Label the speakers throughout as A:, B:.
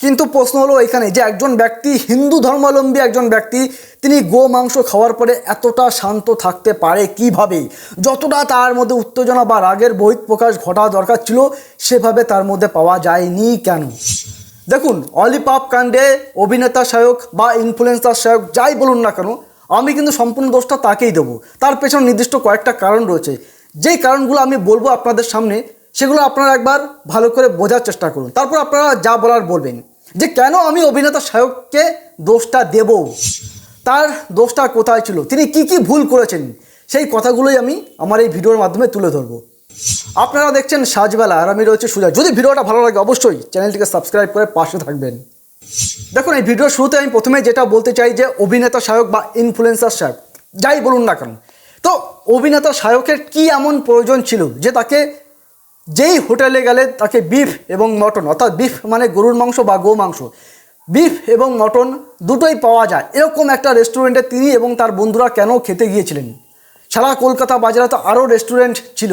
A: কিন্তু প্রশ্ন হলো এখানে যে একজন ব্যক্তি হিন্দু ধর্মাবলম্বী একজন ব্যক্তি, তিনি গো মাংস খাওয়ার পরে এতটা শান্ত থাকতে পারে কীভাবে? যতটা তার মধ্যে উত্তেজনা বা রাগের বহিঃপ্রকাশ ঘটা দরকার ছিল, সেভাবে তার মধ্যে পাওয়া যায়নি কেন? দেখুন, অলিপাপ কাণ্ডে অভিনেতা সহায়ক বা ইনফ্লুয়েন্সার সহায়ক যাই বলুন না কেন, আমি কিন্তু সম্পূর্ণ দোষটা তাকেই দেবো। তার পেছনে নির্দিষ্ট কয়েকটা কারণ রয়েছে। যেই কারণগুলো আমি বলব আপনাদের সামনে সেগুলো আপনারা একবার ভালো করে বোঝার চেষ্টা করুন। তারপর আপনারা যা বলার বলবেন। যে কেন আমি অভিনেতা সহায়ককে দোষটা দেব? তার দোষটা কোথায় ছিল? তিনি কি কি ভুল করেছেন? সেই কথাগুলোই আমি আমার এই ভিডিওর মাধ্যমে তুলে ধরবো। আপনারা দেখছেন সাজবেলা আর আমি রয়েছে সুজা যদি ভিডিওটা ভালো লাগে অবশ্যই চ্যানেলটিকে সাবস্ক্রাইব করে পাশে থাকবেন। দেখুন, এই ভিডিওর শুরুতে আমি প্রথমে যেটা বলতে চাই যে অভিনেতা সহায়ক বা ইনফ্লুয়েন্সার সহায়ক যাই বলুন না কেন। তো অভিনেতা সহায়কের কি এমন প্রয়োজন ছিল যে তাকে যেই হোটেলে গেলে তাকে বিফ এবং মটন, অর্থাৎ বিফ মানে গরুর মাংস বা গো মাংস। বিফ এবং মটন দুটোই পাওয়া যায়। এরকম একটা রেস্টুরেন্টে তিনি এবং তার বন্ধুরা কেন খেতে গিয়েছিলেন? সারা কলকাতা বাজারে তো আরও রেস্টুরেন্ট ছিল।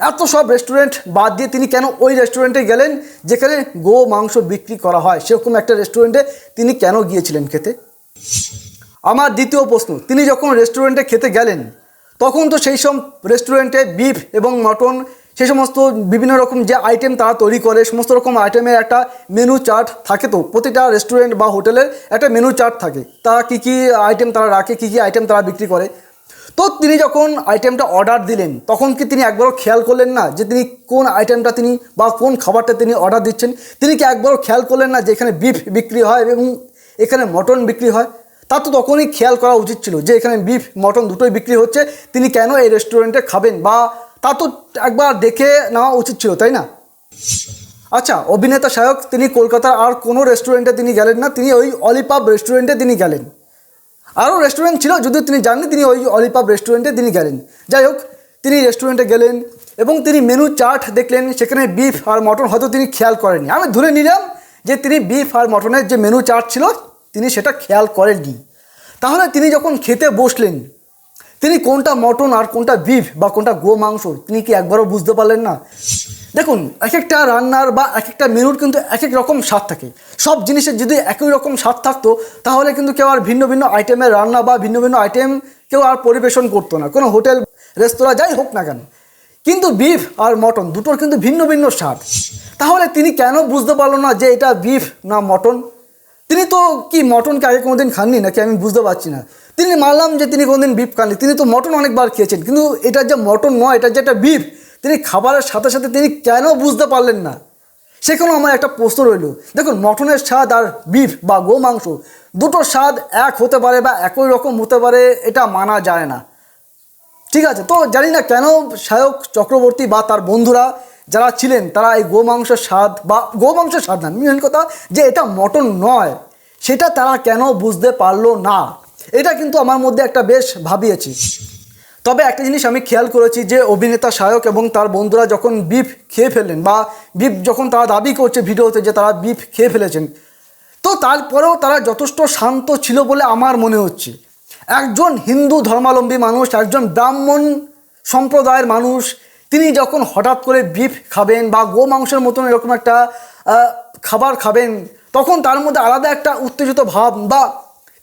A: এত সব রেস্টুরেন্ট বাদ দিয়ে তিনি কেন ওই রেস্টুরেন্টে গেলেন? যেখানে গো মাংস বিক্রি করা হয়। সেরকম একটা রেস্টুরেন্টে তিনি কেন গিয়েছিলেন খেতে? আমার দ্বিতীয় প্রশ্ন, তিনি যখন রেস্টুরেন্টে খেতে গেলেন, তখন তো সেই সব রেস্টুরেন্টে বিফ এবং মটন সেই সমস্ত বিভিন্ন রকম যে আইটেম তারা তৈরি করে, সমস্ত রকম আইটেমের একটা মেনু চার্ট থাকে তো। প্রতিটা রেস্টুরেন্ট বা হোটেলের একটা মেনু চার্ট থাকে। তারা কী কী আইটেম তারা রাখে, কী কী আইটেম তারা বিক্রি করে। তো তিনি যখন আইটেমটা অর্ডার দিলেন, তখন কি তিনি একবারও খেয়াল করলেন না যে তিনি কোন আইটেমটা তিনি বা কোন খাবারটা তিনি অর্ডার দিচ্ছেন? তিনি কি একবারও খেয়াল করলেন না যে এখানে বিফ বিক্রি হয় এবং এখানে মটন বিক্রি হয়? তা তো তখনই খেয়াল করা উচিত ছিল যে এখানে বিফ মটন দুটোই বিক্রি হচ্ছে। তিনি কেন এই রেস্টুরেন্টে খাবেন বা তা তো একবার দেখে নেওয়া উচিত ছিল, তাই না? আচ্ছা অভিনেতা সায়ক তিনি কলকাতার আর কোনো রেস্টুরেন্টে তিনি গেলেন না, তিনি ওই অলিপাব রেস্টুরেন্টে তিনি গেলেন। আরও রেস্টুরেন্ট ছিল যদিও তিনি জাননি তিনি ওই অলিপাব রেস্টুরেন্টে তিনি গেলেন। যাই হোক, তিনি রেস্টুরেন্টে গেলেন এবং তিনি মেনু চার্ট দেখলেন, সেখানে বিফ আর মটন হয়তো তিনি খেয়াল করেননি। আমি ধরে নিলাম যে তিনি বিফ আর মটনের যে মেনু চার্ট ছিল, তিনি সেটা খেয়াল করেননি। তাহলে তিনি যখন খেতে বসলেন তিনি কোনটা মটন আর কোনটা বিফ বা কোনটা গো মাংস, তিনি কি একবারও বুঝতে পারলেন না? দেখুন এক একটা রান্নার বা এক একটা মেনুর কিন্তু এক এক রকম স্বাদ থাকে। সব জিনিসের যদি একই রকম স্বাদ থাকতো, তাহলে কিন্তু কেউ আর ভিন্ন ভিন্ন আইটেমের রান্না বা ভিন্ন ভিন্ন আইটেম কেউ আর পরিবেশন করতো না। কোনো হোটেল, রেস্তোরাঁ, যাই হোক না কেন। কিন্তু বিফ আর মটন দুটোর কিন্তু ভিন্ন ভিন্ন স্বাদ। তাহলে তিনি কেন বুঝতে পারল না যে এটা বিফ না মটন? তিনি তো কি, মটনকে আগে কোনোদিন খাননি নাকি? আমি বুঝতে পারছি না। তিনি মানলাম যে তিনি কোনোদিন বিফ খাননি। তিনি তো মটন অনেকবার খেয়েছেন, কিন্তু এটা যে মটন নয়, এটা যে একটা বিফ তিনি খাবারের সাথে সাথে তিনি কেন বুঝতে পারলেন না? সেখানেও আমার একটা প্রশ্ন রইল। দেখুন, মটনের স্বাদ আর বিফ বা গো মাংস, দুটো স্বাদ এক হতে পারে বা একই রকম হতে পারে, এটা মানা যায় না। ঠিক আছে, তো জানি না কেন সায়ক চক্রবর্তী বা তার বন্ধুরা যারা ছিলেন, তারা এই গো মাংসের স্বাদ বা গো মাংসের স্বাদ না মেন কথা, যে এটা মটন নয়, সেটা তারা কেন বুঝতে পারল না? এটা কিন্তু আমার মধ্যে একটা বেশ ভাবিয়েছি। তবে একটা জিনিস আমি খেয়াল করেছি যে অভিনেতা সায়ক এবং তার বন্ধুরা যখন বিফ খেয়ে ফেললেন বা বিফ যখন তারা দাবি করছে ভিডিওতে যে তারা বিফ খেয়ে ফেলেছেন, তো তারপরেও তারা যথেষ্ট শান্ত ছিল বলে আমার মনে হচ্ছে। একজন হিন্দু ধর্মাবলম্বী মানুষ, একজন ব্রাহ্মণ সম্প্রদায়ের মানুষ তিনি যখন হঠাৎ করে বিফ খাবেন বা গো মাংসের মতন এরকম একটা খাবার খাবেন, তখন তার মধ্যে আলাদা একটা উত্তেজিত ভাব বা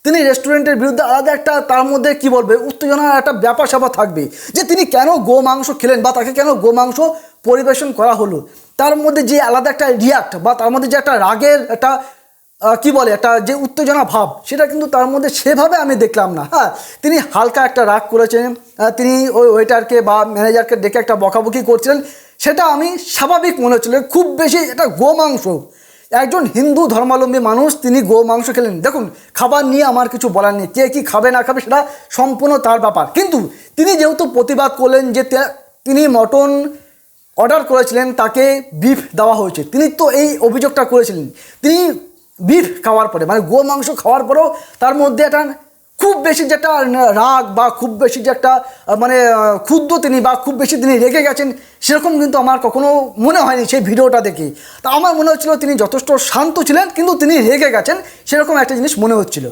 A: তিনি রেস্টুরেন্টের বিরুদ্ধে আলাদা একটা তার মধ্যে কি বলবে উত্তেজনার একটা ব্যাপার স্যাপার থাকবে যে তিনি কেন গো মাংস খেলেন বা তাকে কেন গো মাংস পরিবেশন করা হলো। তার মধ্যে যে আলাদা একটা রিয়াক্ট বা তার মধ্যে যে একটা রাগের একটা কি বলে, একটা যে উত্তেজনা ভাব, সেটা কিন্তু তার মধ্যে সেভাবে আমি দেখলাম না। হ্যাঁ তিনি হালকা একটা রাগ করেছেন তিনি ওই ওয়েটারকে বা ম্যানেজারকে ডেকে একটা বকাবকি করছিলেন, সেটা আমি স্বাভাবিক মনে হচ্ছিল, খুব বেশি এটা গো মাংস একজন হিন্দু ধর্মাবলম্বী মানুষ, তিনি গো মাংস খেলেন। দেখুন, খাবার নিয়ে আমার কিছু বলার নেই, কে কী খাবে না খাবে সেটা সম্পূর্ণ তার ব্যাপার। কিন্তু তিনি যেহেতু প্রতিবাদ করলেন যে তিনি মটন অর্ডার করেছিলেন, তাকে বিফ দেওয়া হয়েছে। তিনি তো এই অভিযোগটা করেছিলেন। তিনি বিফ খাওয়ার পরে মানে গো মাংস খাওয়ার পরেও তার মধ্যে একটা খুব বেশি যে একটা রাগ বা খুব বেশি যে একটা মানে ক্ষুদ্র তিনি বা খুব বেশি তিনি রেগে গেছেন, সেরকম কিন্তু আমার কখনো মনে হয়নি সেই ভিডিওটা দেখে। তা আমার মনে হচ্ছিল তিনি যথেষ্ট শান্ত ছিলেন, কিন্তু তিনি রেগে গেছেন, সেরকম একটা জিনিস মনে হচ্ছিল।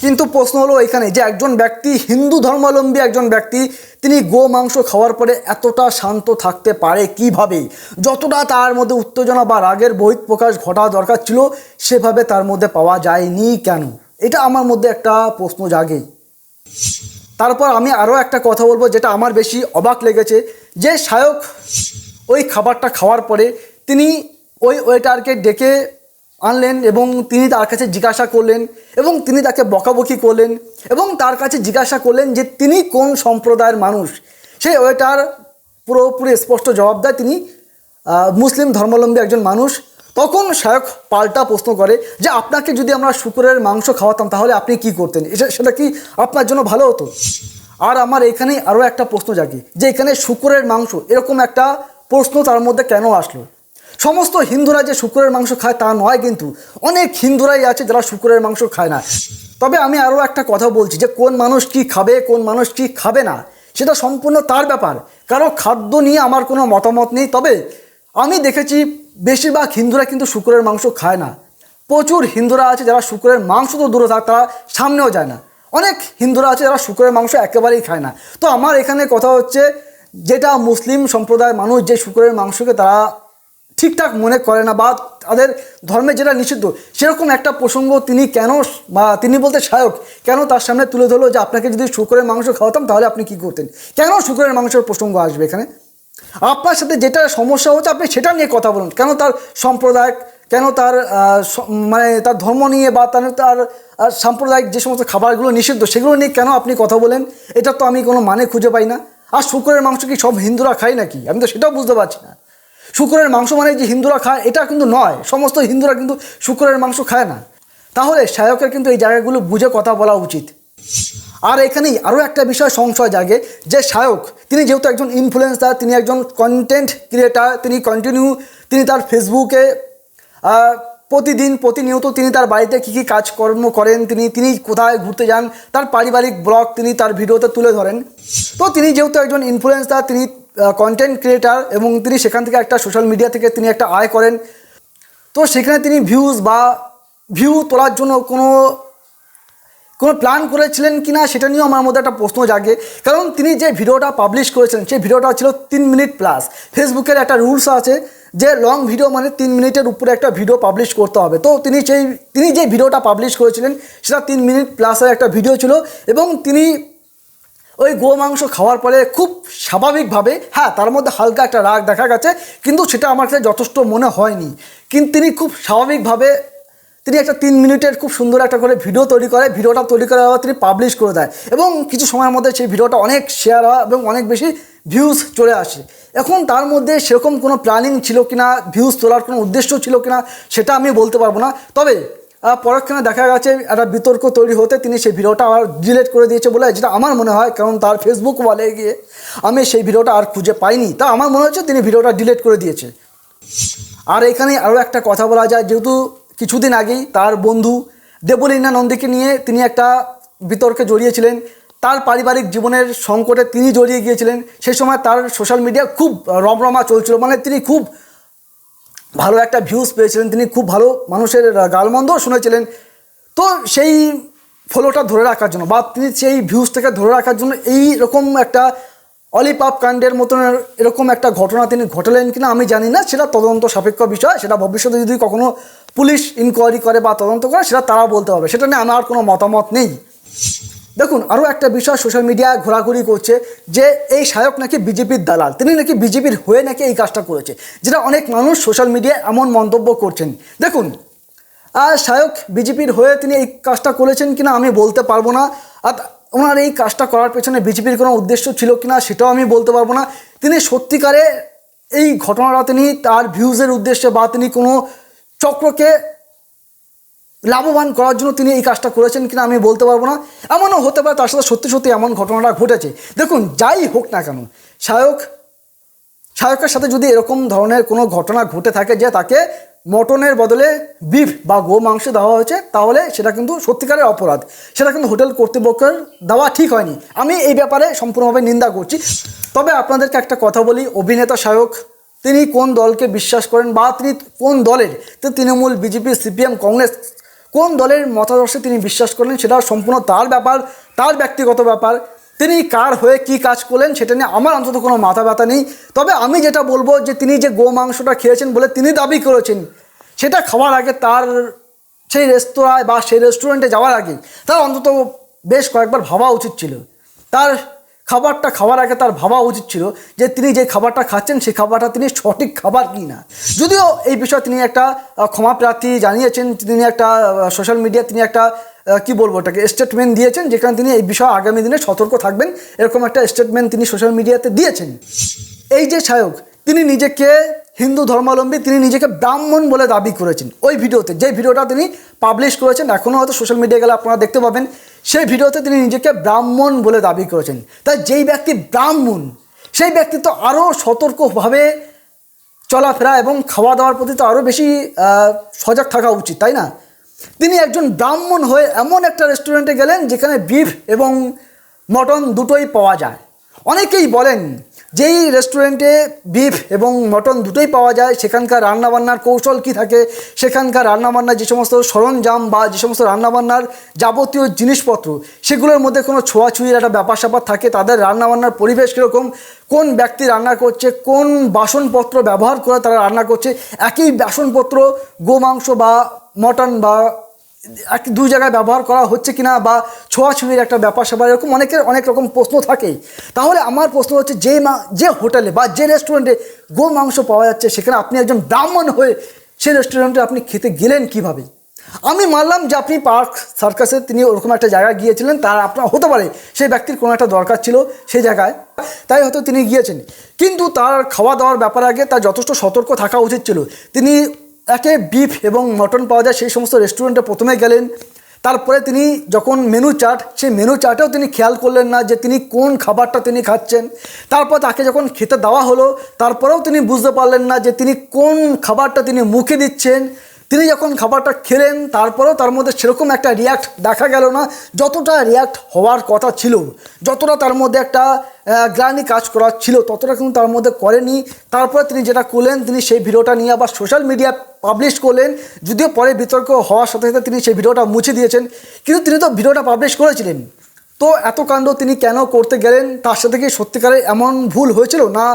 A: কিন্তু প্রশ্ন হলো এখানে যে একজন ব্যক্তি হিন্দু ধর্মাবলম্বী একজন ব্যক্তি, তিনি গো মাংস খাওয়ার পরে এতটা শান্ত থাকতে পারে কীভাবে? যতটা তার মধ্যে উত্তেজনা বা রাগের বহিঃপ্রকাশ ঘটা দরকার ছিল, সেভাবে তার মধ্যে পাওয়া যায়নি কেন? এটা আমার মধ্যে একটা প্রশ্ন জাগে। তারপর আমি আরও একটা কথা বলব যেটা আমার বেশি অবাক লেগেছে। যে শায়ক ওই খাবারটা খাওয়ার পরে তিনি ওই ওয়েটারকে ডেকে আনলেন এবং তিনি তার কাছে জিজ্ঞাসা করলেন এবং তিনি তাকে বকাবকি করলেন এবং তার কাছে জিজ্ঞাসা করলেন যে তিনি কোন সম্প্রদায়ের মানুষ? সেই ওয়েটার পুরোপুরি স্পষ্ট জবাব দেয় তিনি মুসলিম ধর্মাবলম্বী একজন মানুষ। তখন শায়ক পাল্টা প্রশ্ন করে যে আপনাকে যদি আমরা শুকুরের মাংস খাওয়াতাম তাহলে আপনি কি করতেন? সেটা কি আপনার জন্য ভালো হতো? আর আমার এখানেই আরও একটা প্রশ্ন জাগে যে এখানে শুকুরের মাংস এরকম একটা প্রশ্ন তার মধ্যে কেন আসলো? সমস্ত হিন্দুরা যে শুকুরের মাংস খায় তা নয় কিন্তু অনেক হিন্দুরাই আছে যারা শুকুরের মাংস খায় না। তবে আমি আরও একটা কথা বলছি যে কোন মানুষ কি খাবে, কোন মানুষ কি খাবে না, সেটা সম্পূর্ণ তার ব্যাপার। কারও খাদ্য নিয়ে আমার কোনো মতামত নেই, তবে আমি দেখেছি বেশিরভাগ হিন্দুরা কিন্তু শুকুরের মাংস খায় না। প্রচুর হিন্দুরা আছে যারা শুকুরের মাংস তো দূরে থাক, তারা সামনেও যায় না। অনেক হিন্দুরা আছে যারা শুকুরের মাংস একেবারেই খায় না। তো আমার এখানে কথা হচ্ছে, যেটা মুসলিম সম্প্রদায়ের মানুষ যে শুকুরের মাংসকে তারা ঠিকঠাক মনে করে না বা তাদের ধর্মে যেটা নিষিদ্ধ, সেরকম একটা প্রসঙ্গ তিনি কেন বা তিনি বলতে শায়ক কেন তার সামনে তুলে ধরলো যে আপনাকে যদি শুকুরের মাংস খাওয়াতাম তাহলে আপনি কি করতেন? কেন শুকুরের মাংসের প্রসঙ্গ আসবে এখানে? আপনার সাথে যেটা সমস্যা হচ্ছে আপনি সেটা নিয়ে কথা বলুন। কেন তার সম্প্রদায় কেন তার মানে তার ধর্ম নিয়ে বা তার তার সাম্প্রদায়িক যে সমস্ত খাবারগুলো নিষিদ্ধ, সেগুলো নিয়ে কেন আপনি কথা বলেন? এটা তো আমি কোনো মানে খুঁজে পাই না। আর শুকুরের মাংস কি সব হিন্দুরা খায় নাকি? আমি তো সেটাও বুঝতে পারছি না। শুকুরের মাংস মানে যে হিন্দুরা খায়, এটা কিন্তু নয়। সমস্ত হিন্দুরা কিন্তু শুকুরের মাংস খায় না। তাহলে শায়কের কিন্তু এই জায়গাগুলো বুঝে কথা বলা উচিত। আর এখানেই আরও একটা বিষয় সংশয় জাগে, যে শায়ক তিনি যেহেতু একজন ইনফ্লুয়েন্সার তিনি একজন কন্টেন্ট ক্রিয়েটার তিনি কন্টিনিউ তিনি তার ফেসবুকে প্রতিদিন প্রতিনিয়ত তিনি তার বাড়িতে কী কী কাজকর্ম করেন, তিনি তিনি কোথায় ঘুরতে যান, তার পারিবারিক ব্লগ তিনি তার ভিডিওতে তুলে ধরেন। তো তিনি যেহেতু একজন ইনফ্লুয়েন্সার তিনি কন্টেন্ট ক্রিয়েটার এবং তিনি সেখান থেকে একটা সোশ্যাল মিডিয়া থেকে তিনি একটা আয় করেন। তো সেখানে তিনি ভিউজ বা ভিউ তোলার জন্য কোনো কোনো প্ল্যান করেছিলেন কি না সেটা নিয়েও আমার মধ্যে একটা প্রশ্ন জাগে। কারণ তিনি যে ভিডিওটা পাবলিশ করেছেন, সেই ভিডিওটা ছিল তিন মিনিট প্লাস ফেসবুকের একটা রুলস আছে যে লং ভিডিও মানে তিন মিনিটের উপরে একটা ভিডিও পাবলিশ করতে হবে। তো তিনি সেই, তিনি যে ভিডিওটা পাবলিশ করেছিলেন, সেটা তিন মিনিট প্লাসের একটা ভিডিও ছিল এবং তিনি ওই গো মাংস খাওয়ার পরে খুব স্বাভাবিকভাবে হ্যাঁ তার মধ্যে হালকা একটা রাগ দেখা গেছে, কিন্তু সেটা আমার কাছে যথেষ্ট মনে হয়নি। কিন্তু তিনি খুব স্বাভাবিকভাবে তিনি একটা তিন মিনিটের খুব সুন্দর একটা করে ভিডিও তৈরি করে, ভিডিওটা তৈরি করে তিনি পাবলিশ করে দেয় এবং কিছু সময়ের মধ্যে সেই ভিডিওটা অনেক শেয়ার হয় এবং অনেক বেশি ভিউজ চলে আসে। এখন তার মধ্যে সেরকম কোনো প্ল্যানিং ছিল কিনা ভিউজ তোলার কোনো উদ্দেশ্য ছিল কিনা, সেটা আমি বলতে পারব না। তবে পরক্ষণে দেখা গেছে একটা বিতর্ক তৈরি হতে তিনি সেই ভিডিওটা আবার ডিলেট করে দিয়েছে বলে যেটা আমার মনে হয়, কারণ তার ফেসবুক ওয়ালে গিয়ে আমি সেই ভিডিওটা আর খুঁজে পাইনি। তা আমার মনে হচ্ছে তিনি ভিডিওটা ডিলেট করে দিয়েছে। আর এখানে আরও একটা কথা বলা যায়, যেহেতু কিছুদিন আগেই তার বন্ধু দেবলীনা নন্দীকে নিয়ে তিনি একটা বিতর্কে জড়িয়েছিলেন। তার পারিবারিক জীবনের সংকটে তিনি জড়িয়ে গিয়েছিলেন। সেই সময় তার সোশ্যাল মিডিয়া খুব রমরমা চলছিল। মানে তিনি খুব ভালো একটা ভিউজ পেয়েছিলেন। তিনি খুব ভালো মানুষের গালমন্দও শুনেছিলেন। তো সেই ফলোটা ধরে রাখার জন্য বা তিনি সেই ভিউজটাকে ধরে রাখার জন্য এই রকম একটা অলিপাপ কাণ্ডের মতন এরকম একটা ঘটনা তিনি ঘটালেন কিনা আমি জানি না। সেটা তদন্ত সাপেক্ষ বিষয়। সেটা ভবিষ্যতে যদি কখনো পুলিশ ইনকোয়ারি করে বা তদন্ত করে, সেটা তারা বলতে হবে। সেটা নিয়ে আমার কোনো মতামত নেই। দেখুন, আরও একটা বিষয় সোশ্যাল মিডিয়ায় ঘোরাঘুরি করছে যে এই সায়ক নাকি বিজেপির দালাল। তিনি নাকি বিজেপির হয়ে নাকি এই কাজটা করেছে। যেটা অনেক মানুষ সোশ্যাল মিডিয়ায় এমন মন্তব্য করছেন। দেখুন আর শায়ক বিজেপির হয়ে তিনি এই কাজটা করেছেন কিনা আমি বলতে পারব না। আর ওনার এই কাজটা করার পেছনে বিজেপির কোনো উদ্দেশ্য ছিল কিনা সেটাও আমি বলতে পারব না। তিনি সত্যিকারে এই ঘটনাটা তিনি তার ভিউজের উদ্দেশ্যে বা তিনি কোনো চক্রকে লাভবান করার জন্য তিনি এই কাজটা করেছেন কিনা আমি বলতে পারব না। এমনও হতে পারে তার সাথে সত্যি সত্যি এমন ঘটনাটা ঘটেছে। দেখুন, যাই হোক না কেন শায়ক শায়কের সাথে যদি এরকম ধরনের কোনো ঘটনা ঘটে থাকে যে তাকে মটনের বদলে বিফ বা গো মাংস দেওয়া হয়েছে, তাহলে সেটা কিন্তু সত্যিকারের অপরাধ। সেটা কিন্তু হোটেল কর্তৃপক্ষের দেওয়া ঠিক হয়নি। আমি এই ব্যাপারে সম্পূর্ণভাবে নিন্দা করছি। তবে আপনাদেরকে একটা কথা বলি, অভিনেতা শায়ক তিনি কোন দলকে বিশ্বাস করেন বা তিনি কোন দলের? তো তৃণমূল, বিজেপি, সিপিএম, কংগ্রেস কোন দলের মতাদর্শে তিনি বিশ্বাস করলেন সেটা সম্পূর্ণ তার ব্যাপার, তার ব্যক্তিগত ব্যাপার। তিনি কার হয়ে কি কাজ করলেন সেটা নিয়ে আমার অন্তত কোনো মাথা ব্যথা নেই। তবে আমি যেটা বলব যে তিনি যে গো মাংসটা খেয়েছেন বলে তিনি দাবি করেছেন, সেটা খাওয়ার আগে তার সেই রেস্তোরাঁয় বা সেই রেস্টুরেন্টে যাওয়ার আগে তার অন্তত বেশ কয়েকবার ভাবা উচিত ছিল। তার খাবারটা খাওয়ার আগে তার ভাবা উচিত ছিল যে তিনি যে খাবারটা খাচ্ছেন, সেই খাবারটা তিনি সঠিক খাবার কি না যদিও এই বিষয়ে তিনি একটা ক্ষমা প্রার্থী জানিয়েছেন, তিনি একটা সোশ্যাল মিডিয়া তিনি একটা কি বলব এটাকে স্টেটমেন্ট দিয়েছেন, যেখানে তিনি এই বিষয়ে আগামী দিনে সতর্ক থাকবেন। এরকম একটা স্টেটমেন্ট তিনি সোশ্যাল মিডিয়াতে দিয়েছেন। এই যে সায়ক তিনি নিজেকে হিন্দু ধর্মাবলম্বী তিনি নিজেকে ব্রাহ্মণ বলে দাবি করেছেন। ওই ভিডিওতে যে ভিডিওটা তিনি পাবলিশ করেছেন, এখনও হয়তো সোশ্যাল মিডিয়া গেলে আপনারা দেখতে পাবেন, সেই ভিডিওতে তিনি নিজেকে ব্রাহ্মণ বলে দাবি করেছেন। তাই যেই ব্যক্তি ব্রাহ্মণ, সেই ব্যক্তি তো আরও সতর্কভাবে চলাফেরা এবং খাওয়া দাওয়ার প্রতি তো আরও বেশি সজাগ থাকা উচিত, তাই না? তিনি একজন ব্রাহ্মণ হয়ে এমন একটা রেস্টুরেন্টে গেলেন যেখানে বিফ এবং মটন দুটোই পাওয়া যায়। অনেকেই বলেন যেই রেস্টুরেন্টে বিফ এবং মটন দুটোই পাওয়া যায়, সেখানকার রান্নাবান্নার কৌশল কি থাকে? সেখানকার রান্নাবান্নার যে সমস্ত সরঞ্জাম বা যে সমস্ত রান্নাবান্নার যাবতীয় জিনিসপত্র, সেগুলোর মধ্যে কোনো ছোঁয়াছুঁয়ির একটা ব্যাপার স্যাপার থাকে? তাদের রান্নাবান্নার পরিবেশ কীরকম? কোন ব্যক্তি রান্না করছে? কোন বাসনপত্র ব্যবহার করে তারা রান্না করছে? একই বাসনপত্র গোমাংস বা মটন বা এক দু জায়গায় ব্যবহার করা হচ্ছে কিনা বা ছোঁয়াছুঁয়ির একটা ব্যাপার স্যাপার, এরকম অনেকের, অনেক রকম প্রশ্ন থাকে তাহলে আমার প্রশ্ন হচ্ছে যে মা, যে হোটেলে বা যে রেস্টুরেন্টে গো মাংস পাওয়া যাচ্ছে, সেখানে আপনি একজন ব্রাহ্মণ হয়ে সেই রেস্টুরেন্টে আপনি খেতে গেলেন কীভাবে? আমি মানলাম যে আপনি পার্ক সার্কাসে তিনি ওরকম একটা জায়গায় গিয়েছিলেন, তার আপনার হতে পারে সেই ব্যক্তির কোনো একটা দরকার ছিল সেই জায়গায়, তাই হয়তো তিনি গিয়েছেন। কিন্তু তার খাওয়া দাওয়ার ব্যাপার আগে তার যথেষ্ট সতর্ক থাকা উচিত ছিল। তিনি একে বিফ এবং মটন পাওয়া যায়, সেই সমস্ত রেস্টুরেন্টে প্রথমে গেলেন। তারপরে তিনি যখন মেনু চাট সেই মেনু চাটেও তিনি খেয়াল করলেন না যে তিনি কোন খাবারটা তিনি খাচ্ছেন। তারপর তাকে যখন খেতে দেওয়া হলো, তারপরেও তিনি বুঝতে পারলেন না যে তিনি কোন খাবারটা তিনি মুখে দিচ্ছেন। তিনি যখন খাবারটা খেলেন, তারপরেও তার মধ্যে সেরকম একটা রিয়াক্ট দেখা গেল না, যতটা রিয়াক্ট হওয়ার কথা ছিল, যতটা তার মধ্যে একটা গ্লানি কাজ করার ছিল, ততটা কিন্তু তার মধ্যে করেনি। তারপরে তিনি যেটা করলেন, তিনি সেই ভিডিওটা নিয়ে আবার সোশ্যাল মিডিয়া পাবলিশ করলেন, যদিও পরে বিতর্ক হওয়ার সাথে সাথে তিনি সেই ভিডিওটা মুছে দিয়েছেন, কিন্তু তিনি তো ভিডিওটা পাবলিশ করেছিলেন। তো এত কাণ্ড তিনি কেন করতে গেলেন, তার সাথে কি সত্যিকারে এমন ভুল হয়েছিল না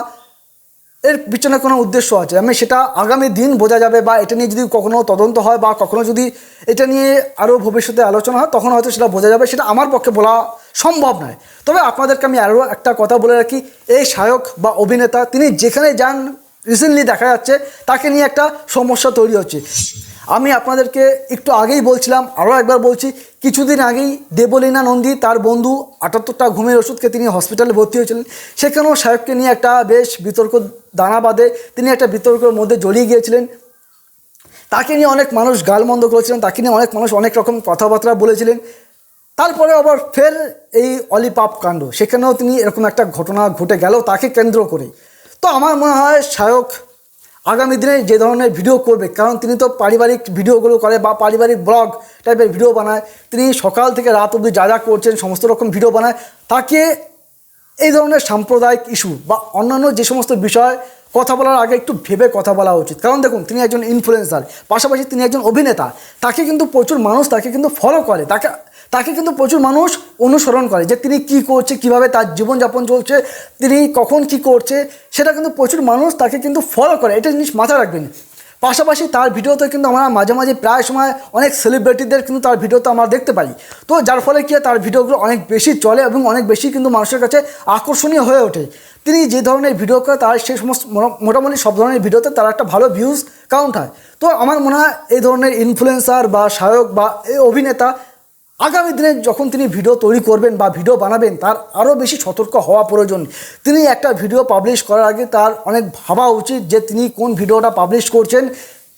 A: এর পিছনে কোনো উদ্দেশ্য আছে। আমি সেটা আগামী দিন বোঝা যাবে বা এটা নিয়ে যদি কখনো তদন্ত হয় বা কখনো যদি এটা নিয়ে আরও ভবিষ্যতে আলোচনা হয়, তখন হয়তো সেটা বোঝা যাবে। সেটা আমার পক্ষে বলা সম্ভব নয়। তবে আপনাদেরকে আমি আরও একটা কথা বলে রাখি, এই সায়ক বা অভিনেতা, তিনি যেখানে যান রিসেন্টলি দেখা যাচ্ছে, তাকে নিয়ে একটা সমস্যা তৈরি হচ্ছে। আমি আপনাদেরকে একটু আগেই বলছিলাম আরও একবার বলছি, কিছুদিন আগেই দেবলীনা নন্দী তার বন্ধু আটাত্তরটা ঘুমের ওষুধকে তিনি হসপিটালে ভর্তি হয়েছিলেন। সেখানেও সাহেবকে নিয়ে একটা বেশ বিতর্ক দানা বাঁধে, তিনি একটা বিতর্কের মধ্যে জড়িয়ে গিয়েছিলেন। তাকে নিয়ে অনেক মানুষ গালমন্দ করেছিলেন, তাকে নিয়ে অনেক মানুষ অনেক রকম কথাবার্তা বলেছিলেন। তারপরে আবার ফের এই অলিপাপ কাণ্ড, সেখানেও তিনি এরকম একটা ঘটনা ঘটে গেল, তাকে কেন্দ্র করে। তো আমার মনে হয় সায়ক আগামী দিনে যে ধরনের ভিডিও করবে, কারণ তিনি তো পারিবারিক ভিডিওগুলো করে বা পারিবারিক ব্লগ টাইপের ভিডিও বানায়, তিনি সকাল থেকে রাত অবধি যা যা করছেন, সমস্ত রকম ভিডিও বানায়, তাকে এই ধরনের সাম্প্রদায়িক ইস্যু বা অন্যান্য যে সমস্ত বিষয় কথা বলার আগে একটু ভেবে কথা বলা উচিত। কারণ দেখুন, তিনি একজন ইনফ্লুয়েন্সার পাশাপাশি তিনি একজন অভিনেতা। তাকে কিন্তু প্রচুর মানুষ তাকে কিন্তু ফলো করে। তাকে তাকে কিন্তু প্রচুর মানুষ অনুসরণ করে যে তিনি কি করছে, কীভাবে তার জীবনযাপন চলছে, তিনি কখন কি করছে, সেটা কিন্তু প্রচুর মানুষ তাকে কিন্তু ফলো করে। এটা জিনিস মাথায় রাখবেন। পাশাপাশি তার ভিডিওতে কিন্তু আমরা মাঝে মাঝে প্রায় সময় অনেক সেলিব্রিটিদের কিন্তু তার ভিডিওতে আমরা দেখতে পাই। তো যার ফলে কি তার ভিডিওগুলো অনেক বেশি চলে এবং অনেক বেশি কিন্তু মানুষের কাছে আকর্ষণীয় হয়ে ওঠে। তিনি যে ধরনের ভিডিও করে তার সেই সমস্ত মোটা- মোটামুটি সব ধরনের ভিডিওতে তার একটা ভালো ভিউজ কাউন্ট হয়। তো আমার মনে হয় এই ধরনের ইনফ্লুয়েন্সার বা সহায়ক বা অভিনেতা আগামী দিনে যখন তিনি ভিডিও তৈরি করবেন বা ভিডিও বানাবেন, তার আরও বেশি সতর্ক হওয়া প্রয়োজন। তিনি একটা ভিডিও পাবলিশ করার আগে তার অনেক ভাবা উচিত যে তিনি কোন ভিডিওটা পাবলিশ করছেন।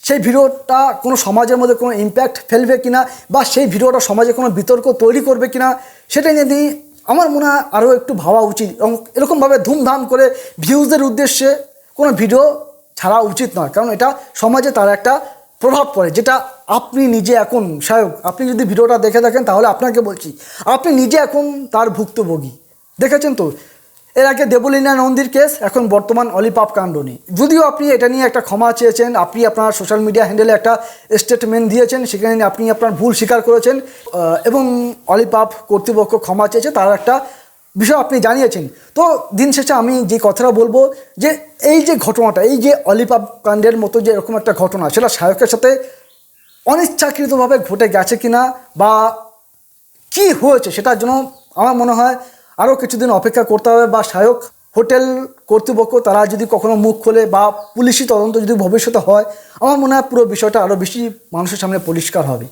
A: সেই ভিডিওটা কোনো সমাজের মধ্যে কোনো ইম্প্যাক্ট ফেলবে কিনা বা সেই ভিডিওটা সমাজে কোনো বিতর্ক তৈরি করবে কিনা, সেটা নিয়ে তিনি আমার মনে হয় আরও একটু ভাবা উচিত এবং এরকমভাবে ধুমধাম করে ভিউজদের উদ্দেশ্যে কোনো ভিডিও ছাড়া উচিত নয়। কারণ এটা সমাজে তার একটা প্রভাব পড়ে, যেটা আপনি নিজে এখন সায়ক আপনি যদি ভিডিওটা দেখে থাকেন, তাহলে আপনাকে বলছি, আপনি নিজে এখন তার ভুক্তভোগী। দেখেছেন তো? এর আগে দেবলীনা নন্দীর কেস, এখন বর্তমান অলিপাপ কাণ্ড নিয়ে যদিও আপনি এটা নিয়ে একটা ক্ষমা চেয়েছেন, আপনি আপনার সোশ্যাল মিডিয়া হ্যান্ডেলে একটা স্টেটমেন্ট দিয়েছেন, সেখানে আপনি আপনার ভুল স্বীকার করেছেন এবং অলিপাপ কর্তৃপক্ষ ক্ষমা চেয়েছে, তার একটা বিষয় আপনি জানিয়েছেন। তো দিন শেষে আমি যে কথাটা বলব যে এই যে ঘটনাটা, এই যে অলিপাপ কাণ্ডের মতো যে এরকম একটা ঘটনা, সেটা সায়কের সাথে অনিচ্ছাকৃতভাবে ঘটে গেছে কিনা বা কি হয়েছে সেটার জন্য আমার মনে হয় আরও কিছুদিন অপেক্ষা করতে হবে বা সায়ক হোটেল কর্তৃপক্ষ তারা যদি কখনো মুখ খোলে বা পুলিশি তদন্ত যদি ভবিষ্যতে হয়, আমার মনে হয় পুরো বিষয়টা আরও বেশি মানুষের সামনে পরিষ্কার হবে।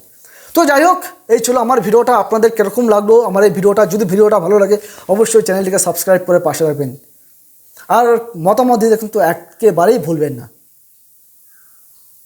A: তো যাই হোক, এই ছিল আমার ভিডিওটা। আপনাদের কীরকম লাগল? আমার এই ভিডিওটা, যদি ভিডিওটা ভালো লাগে, অবশ্যই চ্যানেলটিকে সাবস্ক্রাইব করে পাশে রাখবেন আর মতামত দিতে কিন্তু একেবারেই ভুলবেন না।